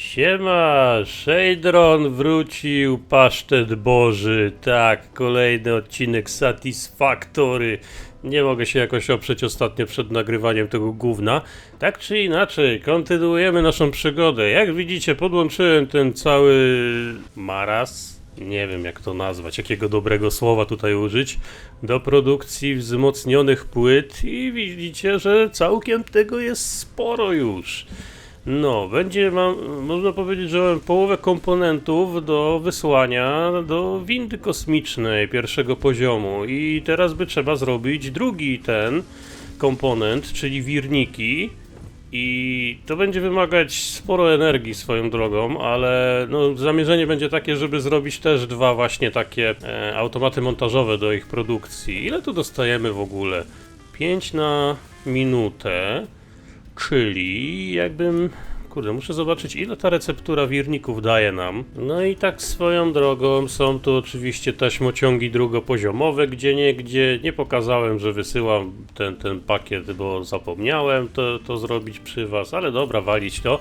Siema, Shadron wrócił, pasztet boży, tak, kolejny odcinek Satisfactory. Nie mogę się jakoś oprzeć ostatnio przed nagrywaniem tego gówna. Tak czy inaczej, kontynuujemy naszą przygodę. Jak widzicie, podłączyłem ten cały maras, nie wiem jak to nazwać, jakiego dobrego słowa tutaj użyć, do produkcji wzmocnionych płyt i widzicie, że całkiem tego jest sporo już. No, będzie mam, można powiedzieć, że mam połowę komponentów do wysłania do windy kosmicznej pierwszego poziomu i teraz by trzeba zrobić drugi ten komponent, czyli wirniki i to będzie wymagać sporo energii swoją drogą, ale no, zamierzenie będzie takie, żeby zrobić też dwa właśnie takie e, automaty montażowe do ich produkcji. Ile tu dostajemy w ogóle? 5 na minutę. Czyli jakbym. Kurde, muszę zobaczyć, ile ta receptura wirników daje nam. No i tak swoją drogą są tu oczywiście taśmociągi drugopoziomowe, gdzie nie, gdzie nie pokazałem, że wysyłam ten, ten pakiet, bo zapomniałem to, to zrobić przy was, ale dobra, walić to.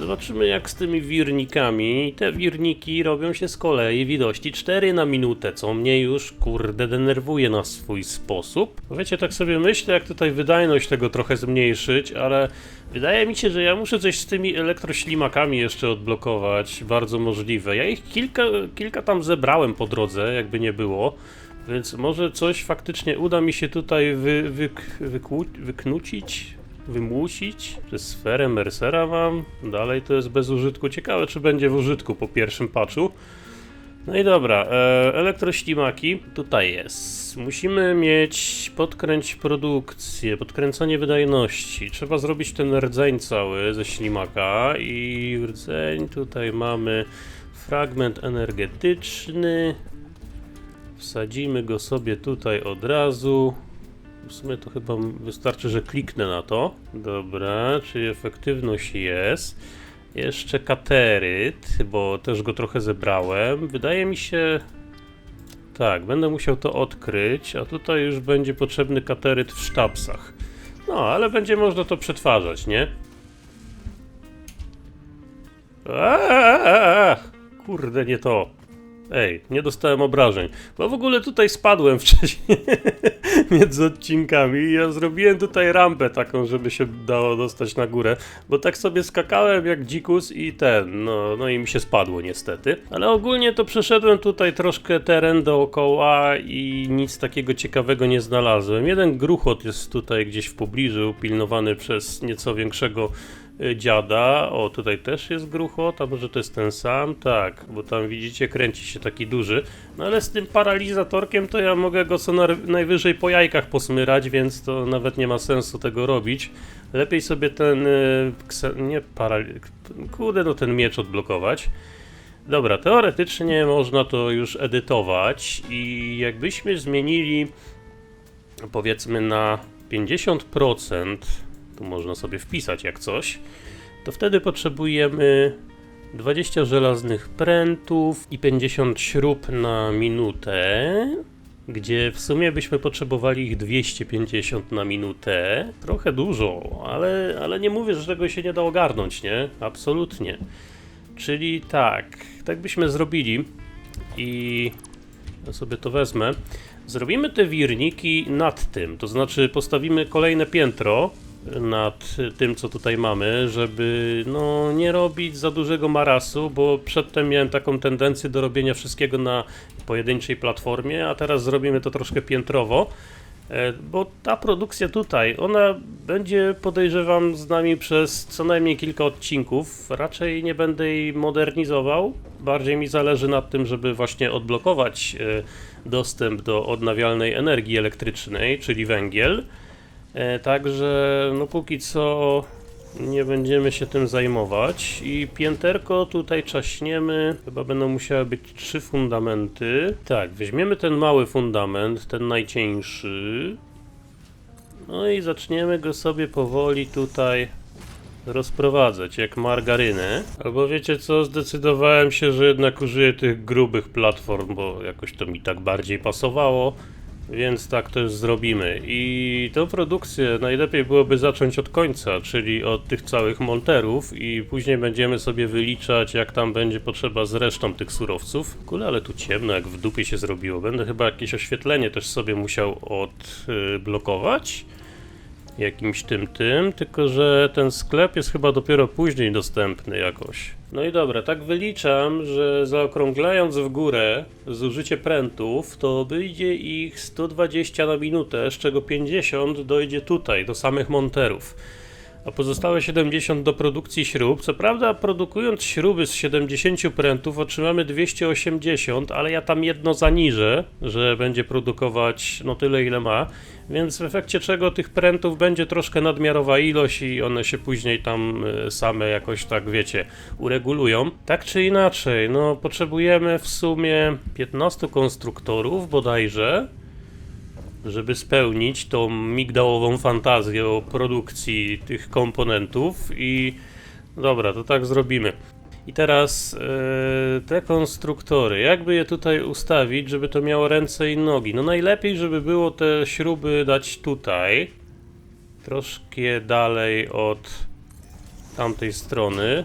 Zobaczymy jak z tymi wirnikami. Te wirniki robią się z kolei w ilości 4 na minutę, co mnie już kurde denerwuje na swój sposób. Wiecie, tak sobie myślę, jak tutaj wydajność tego trochę zmniejszyć, ale wydaje mi się, że ja muszę coś z tymi elektroślimakami jeszcze odblokować. Bardzo możliwe. Ja ich kilka, kilka tam zebrałem po drodze, jakby nie było. Więc może coś faktycznie uda mi się tutaj wy, wykłu, wyknucić, wymusić. Przez sferę Mercera mam. Dalej to jest bez użytku. Ciekawe, czy będzie w użytku po pierwszym patchu. No i dobra, e, elektroślimaki tutaj jest. Musimy mieć podkręć produkcję, podkręcanie wydajności. Trzeba zrobić ten rdzeń cały ze ślimaka i rdzeń tutaj mamy fragment energetyczny. Wsadzimy go sobie tutaj od razu. W sumie to chyba wystarczy, że kliknę na to. Dobra, czyli efektywność jest. Jeszcze kateryt, bo też go trochę zebrałem. Wydaje mi się. Tak, będę musiał to odkryć, a tutaj już będzie potrzebny kateryt w sztabsach. No, ale będzie można to przetwarzać, nie? Aaaa, kurde, nie to. Ej, nie dostałem obrażeń. Bo w ogóle tutaj spadłem wcześniej między odcinkami i ja zrobiłem tutaj rampę taką, żeby się dało dostać na górę. Bo tak sobie skakałem jak dzikus i ten, no, no i mi się spadło niestety. Ale ogólnie to przeszedłem tutaj troszkę teren dookoła i nic takiego ciekawego nie znalazłem. Jeden gruchot jest tutaj gdzieś w pobliżu, pilnowany przez nieco większego dziada. O, tutaj też jest gruchot, a może to jest ten sam? Tak, bo tam widzicie, kręci się taki duży. No ale z tym paralizatorkiem to ja mogę go co najwyżej po jajkach posmyrać, więc to nawet nie ma sensu tego robić. Lepiej sobie ten, y, nie paral... kurde, no ten miecz odblokować. Dobra, teoretycznie można to już edytować i jakbyśmy zmienili powiedzmy na 50%, tu można sobie wpisać jak coś, to wtedy potrzebujemy 20 żelaznych prętów i 50 śrub na minutę, gdzie w sumie byśmy potrzebowali ich 250 na minutę. Trochę dużo, ale, ale nie mówię, że tego się nie da ogarnąć, nie? Absolutnie. Czyli tak, tak byśmy zrobili i ja sobie to wezmę. Zrobimy te wirniki nad tym, to znaczy postawimy kolejne piętro nad tym, co tutaj mamy, żeby no, nie robić za dużego marasu, bo przedtem miałem taką tendencję do robienia wszystkiego na pojedynczej platformie, a teraz zrobimy to troszkę piętrowo. E, Bo ta produkcja tutaj, ona będzie podejrzewam z nami przez co najmniej kilka odcinków. Raczej nie będę jej modernizował. Bardziej mi zależy na tym, żeby właśnie odblokować e, dostęp do odnawialnej energii elektrycznej, czyli węgiel. E, Także no póki co nie będziemy się tym zajmować i pięterko tutaj czaśniemy, chyba będą musiały być trzy fundamenty. Tak, weźmiemy ten mały fundament, ten najcieńszy. No i zaczniemy go sobie powoli tutaj rozprowadzać, jak margarynę. Albo wiecie co, zdecydowałem się, że jednak użyję tych grubych platform, bo jakoś to mi tak bardziej pasowało. Więc tak też zrobimy. I tą produkcję najlepiej byłoby zacząć od końca, czyli od tych całych monterów i później będziemy sobie wyliczać, jak tam będzie potrzeba z resztą tych surowców. Kule, ale tu ciemno, jak w dupie się zrobiło. Będę chyba jakieś oświetlenie też sobie musiał odblokować. Jakimś tym tym, tylko że ten sklep jest chyba dopiero później dostępny jakoś. No i dobra, tak wyliczam, że zaokrąglając w górę zużycie prętów, to wyjdzie ich 120 na minutę, z czego 50 dojdzie tutaj, do samych monterów. A pozostałe 70 do produkcji śrub. Co prawda, produkując śruby z 70 prętów otrzymamy 280, ale ja tam jedno zaniżę, że będzie produkować no tyle ile ma. Więc w efekcie czego tych prętów będzie troszkę nadmiarowa ilość i one się później tam y, same jakoś tak wiecie uregulują. Tak czy inaczej, no potrzebujemy w sumie 15 konstruktorów bodajże żeby spełnić tą migdałową fantazję o produkcji tych komponentów i dobra, to tak zrobimy. I teraz e, te konstruktory, jakby je tutaj ustawić, żeby to miało ręce i nogi? No najlepiej, żeby było te śruby dać tutaj, troszkę dalej od tamtej strony.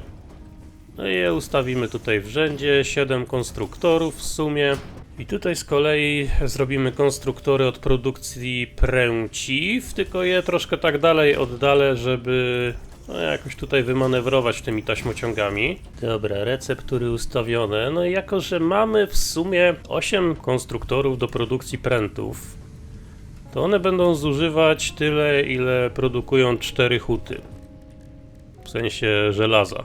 No i je ustawimy tutaj w rzędzie, 7 konstruktorów w sumie. I tutaj z kolei zrobimy konstruktory od produkcji pręciw, tylko je troszkę tak dalej oddalę, żeby no, jakoś tutaj wymanewrować tymi taśmociągami. Dobra, receptury ustawione. No i jako, że mamy w sumie 8 konstruktorów do produkcji prętów, to one będą zużywać tyle, ile produkują 4 huty. W sensie żelaza.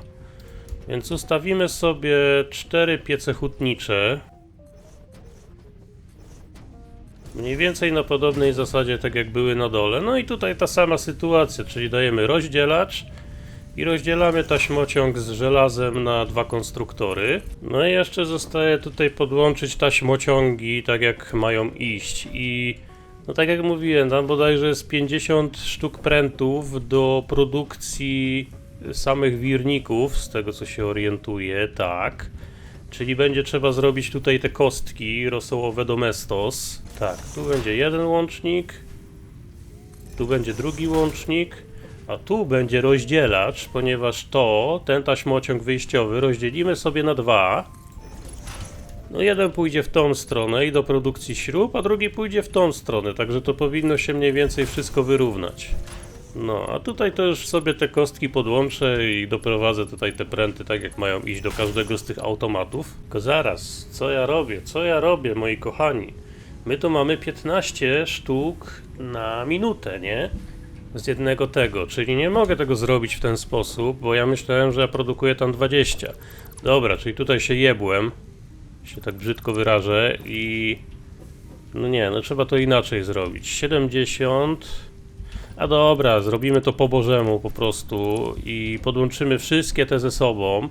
Więc ustawimy sobie 4 piece hutnicze. Mniej więcej na podobnej zasadzie, tak jak były na dole. No i tutaj ta sama sytuacja, czyli dajemy rozdzielacz i rozdzielamy taśmociąg z żelazem na dwa konstruktory. No i jeszcze zostaje tutaj podłączyć taśmociągi tak jak mają iść i no tak jak mówiłem, tam bodajże jest 50 sztuk prętów do produkcji samych wirników, z tego co się orientuję, tak. Czyli będzie trzeba zrobić tutaj te kostki rosołowe domestos. Tak, tu będzie jeden łącznik, tu będzie drugi łącznik, a tu będzie rozdzielacz, ponieważ to, ten taśmociąg wyjściowy rozdzielimy sobie na dwa. No jeden pójdzie w tą stronę i do produkcji śrub, a drugi pójdzie w tą stronę, także to powinno się mniej więcej wszystko wyrównać. No, a tutaj to już sobie te kostki podłączę i doprowadzę tutaj te pręty tak jak mają iść do każdego z tych automatów. Tylko zaraz, co ja robię? Co ja robię, moi kochani? My tu mamy 15 sztuk na minutę, nie? Z jednego tego, czyli nie mogę tego zrobić w ten sposób, bo ja myślałem, że ja produkuję tam 20. Dobra, czyli tutaj się jebłem, się tak brzydko wyrażę i... No nie, no trzeba to inaczej zrobić. 70... A dobra, zrobimy to po bożemu po prostu i podłączymy wszystkie te ze sobą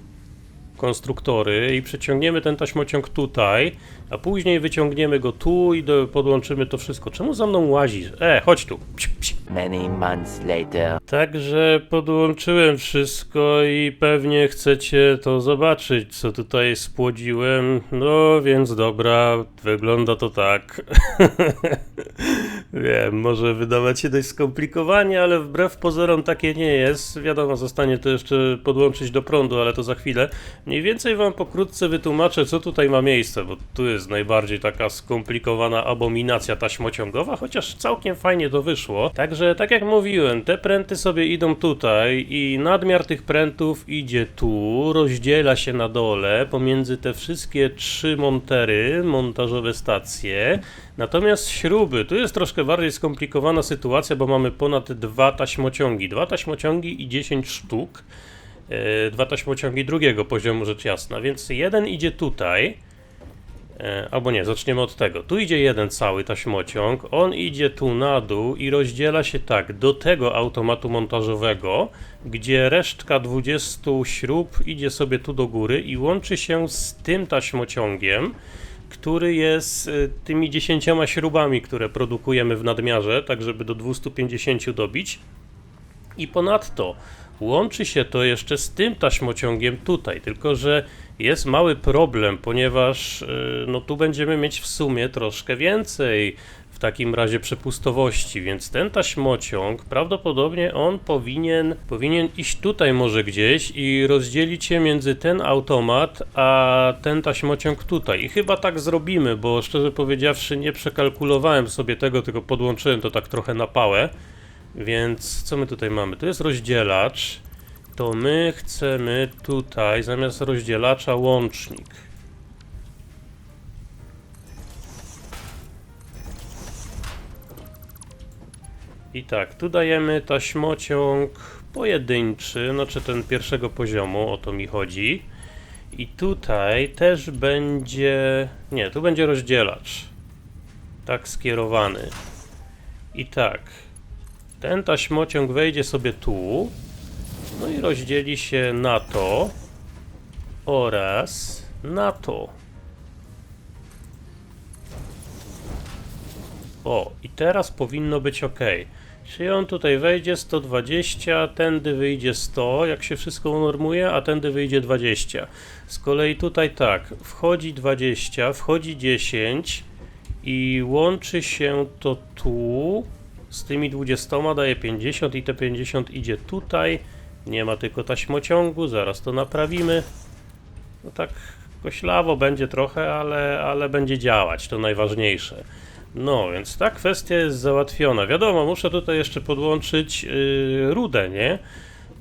konstruktory i przeciągniemy ten taśmociąg tutaj, a później wyciągniemy go tu i do, podłączymy to wszystko. Czemu za mną łazisz? E, chodź tu. Psi, psi. Many months later. Także podłączyłem wszystko i pewnie chcecie to zobaczyć, co tutaj spłodziłem. No więc dobra, wygląda to tak. Wiem, może wydawać się dość skomplikowanie, ale wbrew pozorom takie nie jest. Wiadomo, zostanie to jeszcze podłączyć do prądu, ale to za chwilę. Mniej więcej wam pokrótce wytłumaczę, co tutaj ma miejsce, bo tu jest najbardziej taka skomplikowana abominacja taśmociągowa, chociaż całkiem fajnie to wyszło. Także, tak jak mówiłem, te pręty sobie idą tutaj i nadmiar tych prętów idzie tu, rozdziela się na dole pomiędzy te wszystkie trzy montery, montażowe stacje. Natomiast śruby, tu jest troszkę bardziej skomplikowana sytuacja, bo mamy ponad dwa taśmociągi. Dwa taśmociągi i 10 sztuk. E, dwa taśmociągi drugiego poziomu, rzecz jasna. Więc jeden idzie tutaj. E, albo nie, zaczniemy od tego. Tu idzie jeden cały taśmociąg, on idzie tu na dół i rozdziela się tak do tego automatu montażowego, gdzie resztka 20 śrub idzie sobie tu do góry i łączy się z tym taśmociągiem, który jest y, tymi 10 śrubami, które produkujemy w nadmiarze, tak żeby do 250 dobić. I ponadto łączy się to jeszcze z tym taśmociągiem tutaj, tylko że jest mały problem, ponieważ y, no tu będziemy mieć w sumie troszkę więcej. W takim razie przepustowości, więc ten taśmociąg, prawdopodobnie on powinien, powinien iść tutaj może gdzieś i rozdzielić się między ten automat, a ten taśmociąg tutaj. I chyba tak zrobimy, bo szczerze powiedziawszy nie przekalkulowałem sobie tego, tylko podłączyłem to tak trochę na pałę. Więc co my tutaj mamy? Tu jest rozdzielacz. To my chcemy tutaj zamiast rozdzielacza łącznik. I tak, tu dajemy taśmociąg pojedynczy, znaczy ten pierwszego poziomu, o to mi chodzi. I tutaj też będzie. Nie, tu będzie rozdzielacz. Tak skierowany. I tak. Ten taśmociąg wejdzie sobie tu. No i rozdzieli się na to oraz na to. O, i teraz powinno być ok. Czyli on tutaj wejdzie 120, tędy wyjdzie 100, jak się wszystko unormuje, a tędy wyjdzie 20. Z kolei tutaj tak, wchodzi 20, wchodzi 10 i łączy się to tu z tymi 20, daje 50 i te 50 idzie tutaj. Nie ma tylko taśmociągu, zaraz to naprawimy. No tak koślawo będzie trochę, ale, ale będzie działać, to najważniejsze. No, więc ta kwestia jest załatwiona. Wiadomo, muszę tutaj jeszcze podłączyć yy, rudę, nie?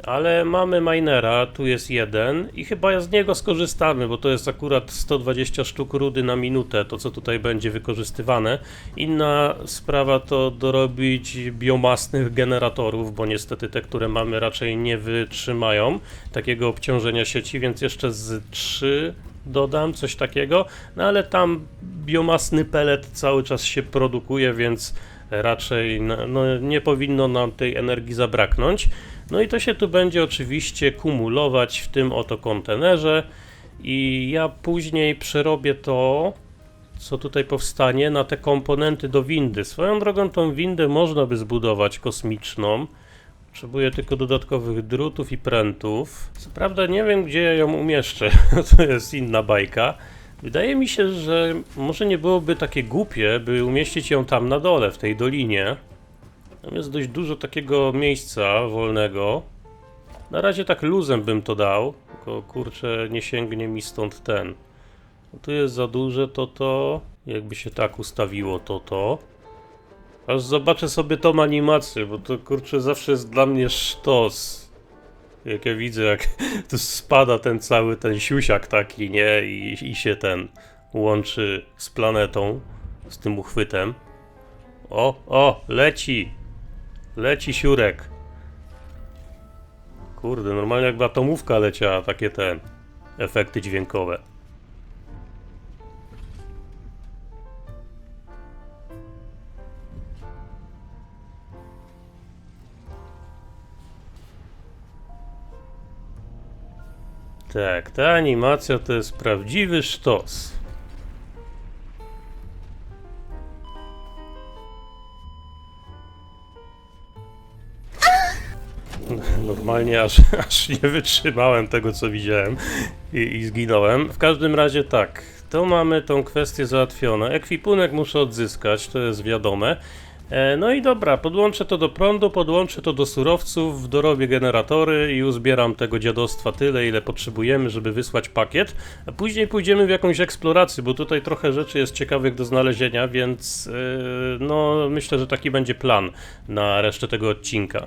Ale mamy minera, tu jest jeden i chyba z niego skorzystamy, bo to jest akurat 120 sztuk rudy na minutę, to co tutaj będzie wykorzystywane. Inna sprawa to dorobić biomasnych generatorów, bo niestety te, które mamy raczej nie wytrzymają takiego obciążenia sieci, więc jeszcze z 3 dodam, coś takiego, no ale tam biomasny pelet cały czas się produkuje, więc raczej no, no, nie powinno nam tej energii zabraknąć. No i to się tu będzie oczywiście kumulować w tym oto kontenerze i ja później przerobię to, co tutaj powstanie, na te komponenty do windy. Swoją drogą tą windę można by zbudować kosmiczną, Potrzebuję tylko dodatkowych drutów i prętów. Co prawda nie wiem, gdzie ja ją umieszczę. to jest inna bajka. Wydaje mi się, że może nie byłoby takie głupie, by umieścić ją tam na dole, w tej dolinie. Tam jest dość dużo takiego miejsca wolnego. Na razie tak luzem bym to dał, tylko kurczę, nie sięgnie mi stąd ten. No tu jest za duże to to, jakby się tak ustawiło to to. Aż zobaczę sobie tą animację, bo to kurczę zawsze jest dla mnie sztos. Jak ja widzę, jak tu spada ten cały ten siusiak taki, nie? I, I się ten łączy z planetą, z tym uchwytem. O, o, leci! Leci siurek. Kurde, normalnie jakby atomówka leciała, takie ten efekty dźwiękowe. Tak, ta animacja to jest prawdziwy sztos. Normalnie aż, aż nie wytrzymałem tego, co widziałem i, i zginąłem. W każdym razie tak, to mamy tą kwestię załatwione. Ekwipunek muszę odzyskać, to jest wiadome. E, No i dobra, podłączę to do prądu, podłączę to do surowców, dorobię generatory i uzbieram tego dziadostwa tyle, ile potrzebujemy, żeby wysłać pakiet. Później pójdziemy w jakąś eksplorację, bo tutaj trochę rzeczy jest ciekawych do znalezienia, więc yy, no myślę, że taki będzie plan na resztę tego odcinka.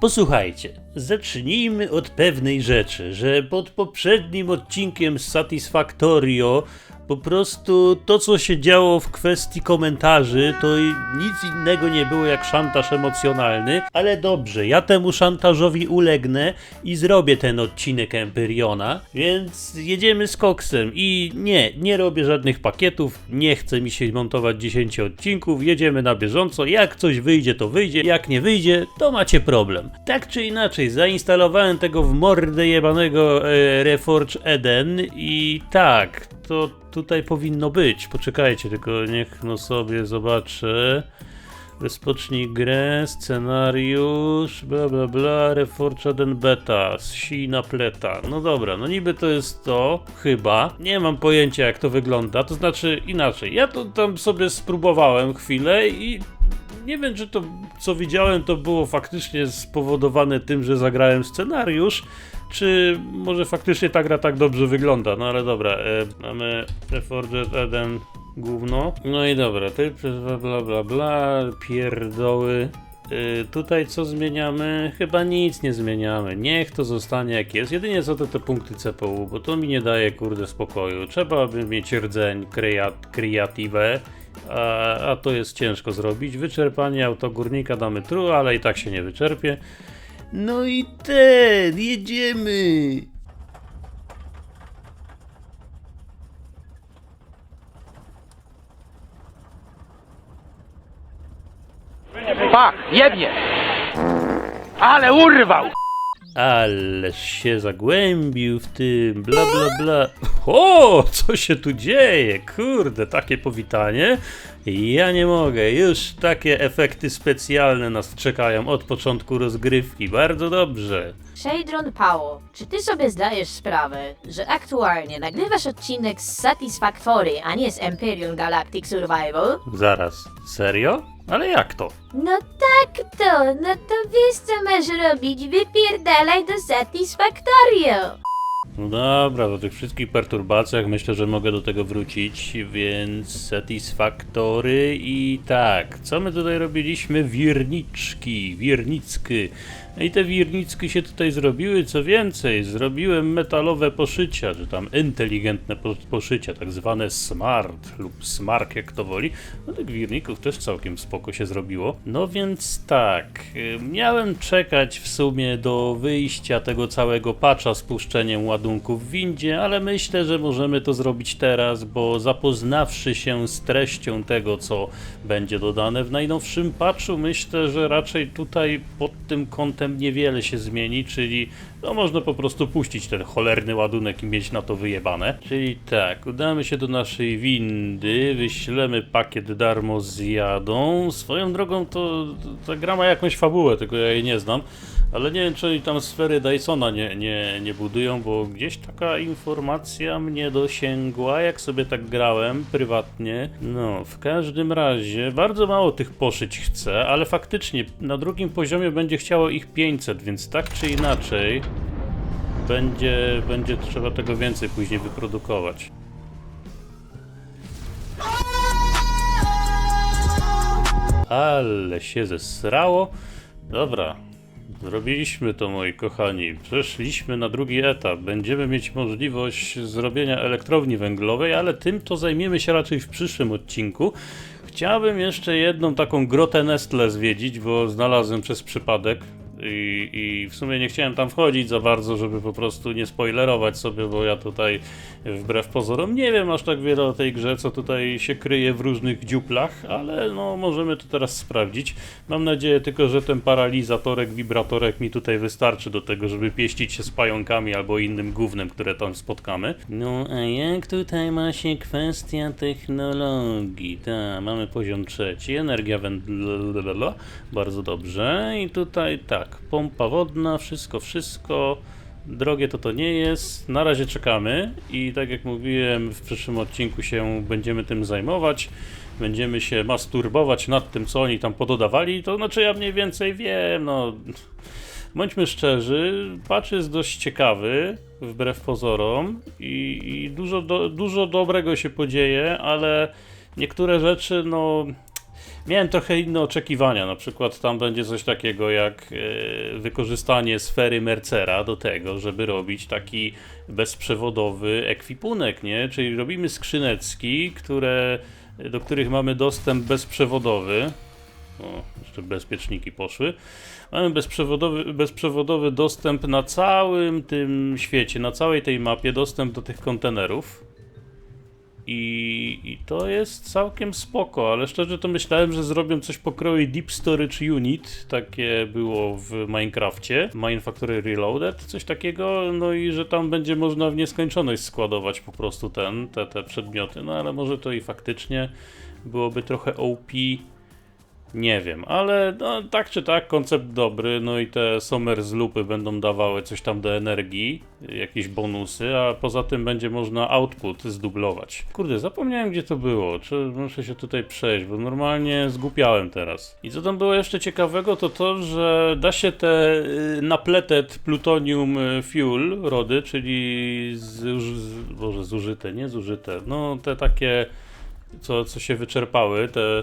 Posłuchajcie, zacznijmy od pewnej rzeczy, że pod poprzednim odcinkiem z Satisfactorio po prostu to, co się działo w kwestii komentarzy, to nic innego nie było jak szantaż emocjonalny, ale dobrze, ja temu szantażowi ulegnę i zrobię ten odcinek Empyriona, więc jedziemy z koksem i nie, nie robię żadnych pakietów, nie chce mi się montować 10 odcinków, jedziemy na bieżąco, jak coś wyjdzie, to wyjdzie, jak nie wyjdzie, to macie problem. Tak czy inaczej, zainstalowałem tego w mordę jebanego e, Reforge Eden i tak, to tutaj powinno być. Poczekajcie, tylko niech no sobie zobaczę. Rozpocznij grę, scenariusz, bla bla bla, Reforged Beta, Sina Pleta. No dobra, no niby to jest to, chyba. Nie mam pojęcia jak to wygląda, to znaczy inaczej. Ja to tam sobie spróbowałem chwilę i nie wiem, czy to, co widziałem, to było faktycznie spowodowane tym, że zagrałem scenariusz, czy może faktycznie ta gra tak dobrze wygląda. No ale dobra, e, mamy Reforged Eden gówno. No i dobra, ty bla bla bla bla, pierdoły. E, tutaj co zmieniamy? Chyba nic nie zmieniamy. Niech to zostanie jak jest. Jedynie co to te punkty CPU, bo to mi nie daje kurde spokoju. Trzeba by mieć rdzeń kreat, kreatywę. A, a to jest ciężko zrobić. Wyczerpanie autogórnika damy true, ale i tak się nie wyczerpie. No i ten, jedziemy! Pak, jebnie! Ale urwał! Ależ się zagłębił w tym, bla bla bla. O, co się tu dzieje? Kurde, takie powitanie. Ja nie mogę, już takie efekty specjalne nas czekają od początku rozgrywki. Bardzo dobrze. Shadron Pało, czy ty sobie zdajesz sprawę, że aktualnie nagrywasz odcinek z Satisfactory, a nie z Imperium Galactic Survival? Zaraz, serio? Ale jak to? No tak to, no to wiesz co masz robić, wypierdalaj do Satisfactorio! No dobra, po tych wszystkich perturbacjach myślę, że mogę do tego wrócić, więc Satisfactory i tak, co my tutaj robiliśmy? Wirniczki, wirnicky. I te wirnicki się tutaj zrobiły, co więcej, zrobiłem metalowe poszycia, czy tam inteligentne po poszycia, tak zwane smart lub smark, jak to woli. No tych wirników też całkiem spoko się zrobiło. No więc tak, miałem czekać w sumie do wyjścia tego całego patcha z puszczeniem ładunków w windzie, ale myślę, że możemy to zrobić teraz, bo zapoznawszy się z treścią tego, co będzie dodane w najnowszym patchu, myślę, że raczej tutaj pod tym kątem niewiele się zmieni, czyli no można po prostu puścić ten cholerny ładunek i mieć na to wyjebane. Czyli tak, udamy się do naszej windy, wyślemy pakiet darmo z jadą. Swoją drogą to ta gra ma jakąś fabułę, tylko ja jej nie znam. Ale nie wiem, czy oni tam sfery Dysona nie, nie, nie budują, bo gdzieś taka informacja mnie dosięgła, jak sobie tak grałem prywatnie. No, w każdym razie, bardzo mało tych poszyć chcę, ale faktycznie na drugim poziomie będzie chciało ich 500, więc tak czy inaczej będzie, będzie trzeba tego więcej później wyprodukować. Ale się zesrało. Dobra, zrobiliśmy to moi kochani. Przeszliśmy na drugi etap. Będziemy mieć możliwość zrobienia elektrowni węglowej, ale tym to zajmiemy się raczej w przyszłym odcinku. Chciałbym jeszcze jedną taką grotę Nestle zwiedzić, bo znalazłem przez przypadek. I, I w sumie nie chciałem tam wchodzić za bardzo, żeby po prostu nie spoilerować sobie, bo ja tutaj wbrew pozorom nie wiem aż tak wiele o tej grze, co tutaj się kryje w różnych dziuplach, ale no możemy to teraz sprawdzić. Mam nadzieję tylko, że ten paralizatorek, wibratorek mi tutaj wystarczy do tego, żeby pieścić się z pająkami albo innym gównem, które tam spotkamy. No a jak tutaj ma się kwestia technologii? Tak, mamy poziom trzeci, energia węglowa, bardzo dobrze. I tutaj tak, pompa wodna, wszystko, wszystko. Drogie to to nie jest. Na razie czekamy i tak jak mówiłem, w przyszłym odcinku się będziemy tym zajmować. Będziemy się masturbować nad tym, co oni tam pododawali. To znaczy, ja mniej więcej wiem, no. Bądźmy szczerzy, patch jest dość ciekawy, wbrew pozorom, i, i dużo, do, dużo dobrego się podzieje, ale niektóre rzeczy, no. Miałem trochę inne oczekiwania, na przykład tam będzie coś takiego jak e, wykorzystanie sfery Mercera do tego, żeby robić taki bezprzewodowy ekwipunek, nie? Czyli robimy skrzynecki, które, do których mamy dostęp bezprzewodowy. O, jeszcze bezpieczniki poszły. Mamy bezprzewodowy, bezprzewodowy dostęp na całym tym świecie, na całej tej mapie, dostęp do tych kontenerów. I, I to jest całkiem spoko, ale szczerze to myślałem, że zrobią coś pokroju Deep Storage Unit, takie było w Minecrafcie, Mine Factory Reloaded, coś takiego, no i że tam będzie można w nieskończoność składować po prostu ten, te, te przedmioty, no ale może to i faktycznie byłoby trochę OP. Nie wiem, ale no, tak czy tak, koncept dobry, no i te Sommer z lupy będą dawały coś tam do energii, jakieś bonusy, a poza tym będzie można output zdublować. Kurde, zapomniałem gdzie to było, czy muszę się tutaj przejść, bo normalnie zgupiałem teraz. I co tam było jeszcze ciekawego, to to, że da się te y, napletet plutonium y, fuel rody, czyli zuż, z, boże, zużyte, nie zużyte, no te takie, co, co się wyczerpały, te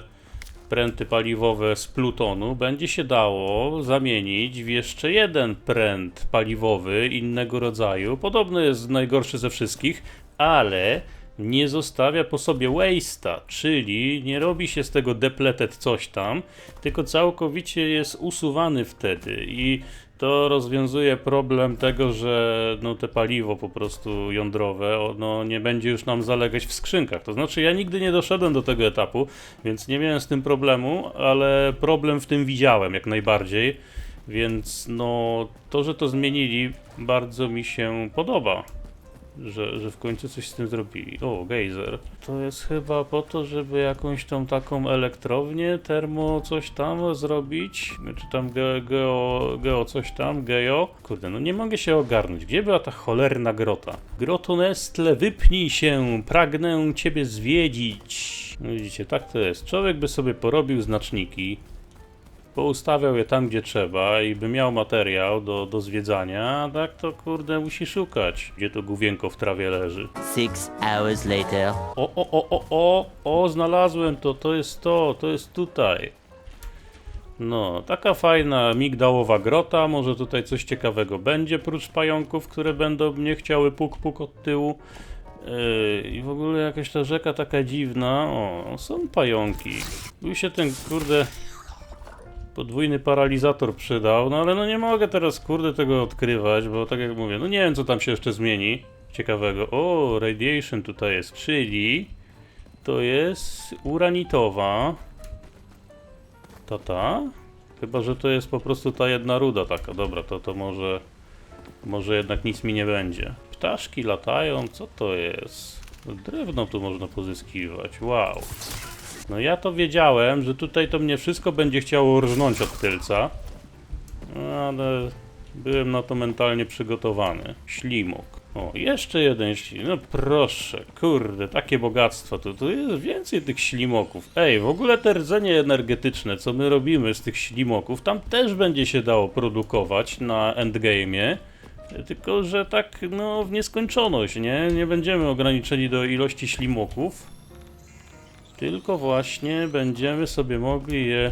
pręty paliwowe z plutonu będzie się dało zamienić w jeszcze jeden pręt paliwowy innego rodzaju. Podobny jest najgorszy ze wszystkich, ale nie zostawia po sobie waste'a, czyli nie robi się z tego depleted coś tam, tylko całkowicie jest usuwany wtedy i to rozwiązuje problem tego, że no, te paliwo po prostu jądrowe ono nie będzie już nam zalegać w skrzynkach. To znaczy ja nigdy nie doszedłem do tego etapu, więc nie miałem z tym problemu, ale problem w tym widziałem jak najbardziej. Więc no to, że to zmienili bardzo mi się podoba. Że, że w końcu coś z tym zrobili. O, gejzer. To jest chyba po to, żeby jakąś tą taką elektrownię, termo coś tam zrobić. Czy tam ge, geo, geo coś tam, geo. Kurde, no nie mogę się ogarnąć. Gdzie była ta cholerna grota? Groto Nestle, wypnij się, pragnę ciebie zwiedzić. No widzicie, tak to jest. Człowiek by sobie porobił znaczniki, poustawiał je tam, gdzie trzeba i by miał materiał do, do zwiedzania, a tak to kurde musi szukać, gdzie to główienko w trawie leży. Six hours later. O, o, o, o, o, o, znalazłem to, to jest to, to jest tutaj. No, taka fajna migdałowa grota, może tutaj coś ciekawego będzie, prócz pająków, które będą mnie chciały puk puk od tyłu. Yy, I w ogóle jakaś ta rzeka taka dziwna, o, są pająki. Tu się ten, kurde, podwójny paralizator przydał, no ale no nie mogę teraz, kurde, tego odkrywać, bo tak jak mówię, no nie wiem, co tam się jeszcze zmieni ciekawego. O, radiation tutaj jest, czyli to jest uranitowa. To ta? Chyba, że to jest po prostu ta jedna ruda taka. Dobra, to to może może jednak nic mi nie będzie. Ptaszki latają, co to jest? Drewno tu można pozyskiwać. Wow. No ja to wiedziałem, że tutaj to mnie wszystko będzie chciało rżnąć od tylca. Ale byłem na to mentalnie przygotowany. Ślimok. O, jeszcze jeden ślimok. No proszę, kurde, takie bogactwo. Tu, tu jest więcej tych ślimoków. Ej, w ogóle te rdzenie energetyczne, co my robimy z tych ślimoków, tam też będzie się dało produkować na endgame'ie. Tylko, że tak, no, w nieskończoność, nie? Nie będziemy ograniczeni do ilości ślimoków. Tylko właśnie będziemy sobie mogli je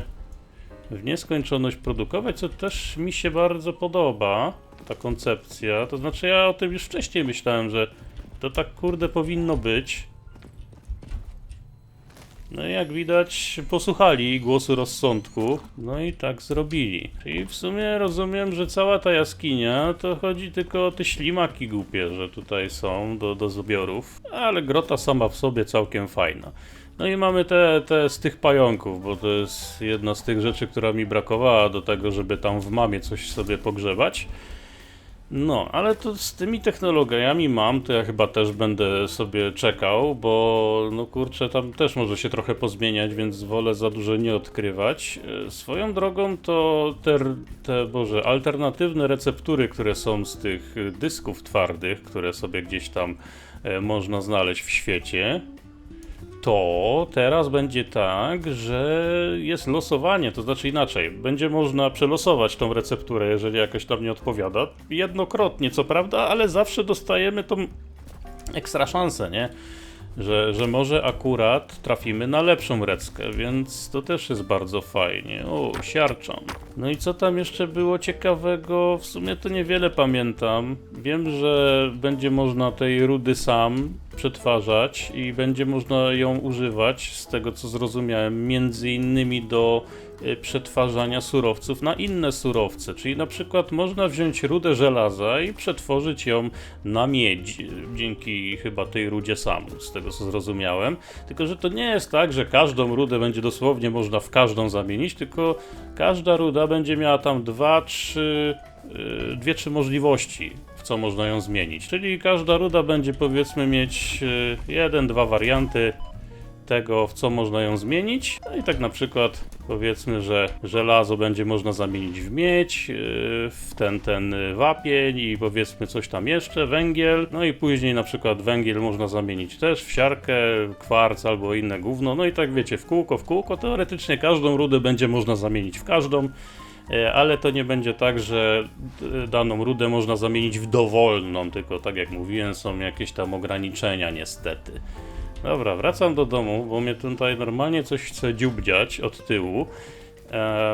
w nieskończoność produkować, co też mi się bardzo podoba, ta koncepcja. To znaczy, ja o tym już wcześniej myślałem, że to tak kurde powinno być. No i jak widać, posłuchali głosu rozsądku, no i tak zrobili. Czyli w sumie rozumiem, że cała ta jaskinia to chodzi tylko o te ślimaki głupie, że tutaj są do, do zbiorów, ale grota sama w sobie całkiem fajna. No i mamy te, te z tych pająków, bo to jest jedna z tych rzeczy, która mi brakowała do tego, żeby tam w mamie coś sobie pogrzebać. No, ale to z tymi technologiami mam, to ja chyba też będę sobie czekał, bo no kurczę, tam też może się trochę pozmieniać, więc wolę za dużo nie odkrywać. E, Swoją drogą to te, te boże, alternatywne receptury, które są z tych dysków twardych, które sobie gdzieś tam e, można znaleźć w świecie, to teraz będzie tak, że jest losowanie, to znaczy inaczej, będzie można przelosować tą recepturę, jeżeli jakoś tam nie odpowiada. Jednokrotnie, co prawda, ale zawsze dostajemy tą ekstra szansę, nie? Że, że może akurat trafimy na lepszą reckę, więc to też jest bardzo fajnie. O, siarczan. No i co tam jeszcze było ciekawego? W sumie to niewiele pamiętam. Wiem, że będzie można tej rudy sam przetwarzać i będzie można ją używać, z tego co zrozumiałem, między innymi do y, przetwarzania surowców na inne surowce, czyli na przykład można wziąć rudę żelaza i przetworzyć ją na miedź, y, dzięki chyba tej rudzie sam, z tego co zrozumiałem. Tylko, że to nie jest tak, że każdą rudę będzie dosłownie można w każdą zamienić, tylko każda ruda będzie miała tam dwa, trzy, y, dwie, trzy możliwości, co można ją zmienić. Czyli każda ruda będzie powiedzmy mieć y, jeden, dwa warianty tego, w co można ją zmienić. No i tak na przykład powiedzmy, że żelazo będzie można zamienić w miedź, yy, w ten, ten y, wapień i powiedzmy coś tam jeszcze, węgiel. No i później na przykład węgiel można zamienić też w siarkę, kwarc albo inne gówno. No i tak wiecie, w kółko, w kółko. Teoretycznie każdą rudę będzie można zamienić w każdą. E, ale to nie będzie tak, że d- daną rudę można zamienić w dowolną, tylko tak jak mówiłem, są jakieś tam ograniczenia niestety. Dobra, wracam do domu, bo mnie tutaj normalnie coś chce dziubdziać od tyłu.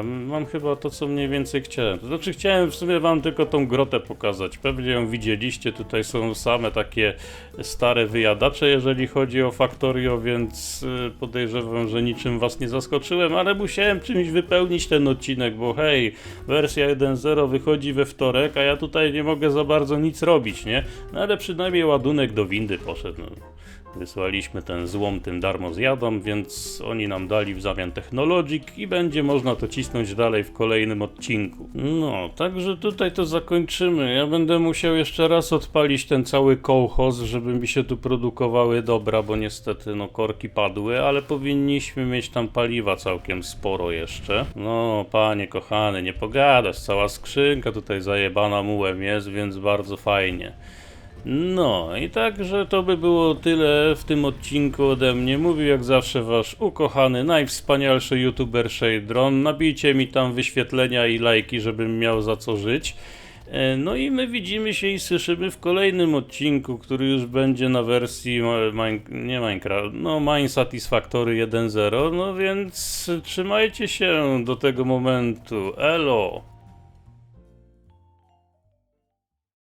Mam chyba to, co mniej więcej chciałem. Znaczy, chciałem w sumie wam tylko tą grotę pokazać. Pewnie ją widzieliście, tutaj są same takie stare wyjadacze, jeżeli chodzi o Factorio, więc y, podejrzewam, że niczym was nie zaskoczyłem, ale musiałem czymś wypełnić ten odcinek, bo hej, wersja 1.0 wychodzi we wtorek, a ja tutaj nie mogę za bardzo nic robić, nie? No ale przynajmniej ładunek do windy poszedł. No. Wysłaliśmy ten złom tym darmo zjadą, więc oni nam dali w zamian Technologic i będzie można to cisnąć dalej w kolejnym odcinku. No, także tutaj to zakończymy. Ja będę musiał jeszcze raz odpalić ten cały kołchoz, żeby mi się tu produkowały dobra, bo niestety no korki padły, ale powinniśmy mieć tam paliwa całkiem sporo jeszcze. No, panie kochany, nie pogadasz, cała skrzynka tutaj zajebana mułem jest, więc bardzo fajnie. No i także to by było tyle w tym odcinku ode mnie. Mówił jak zawsze wasz ukochany, najwspanialszy youtuber Shadron. Nabijcie mi tam wyświetlenia i lajki, żebym miał za co żyć. E, No i my widzimy się i słyszymy w kolejnym odcinku, który już będzie na wersji nie Minecraft, no Mine Satisfactory 1.0, no więc trzymajcie się do tego momentu. Elo!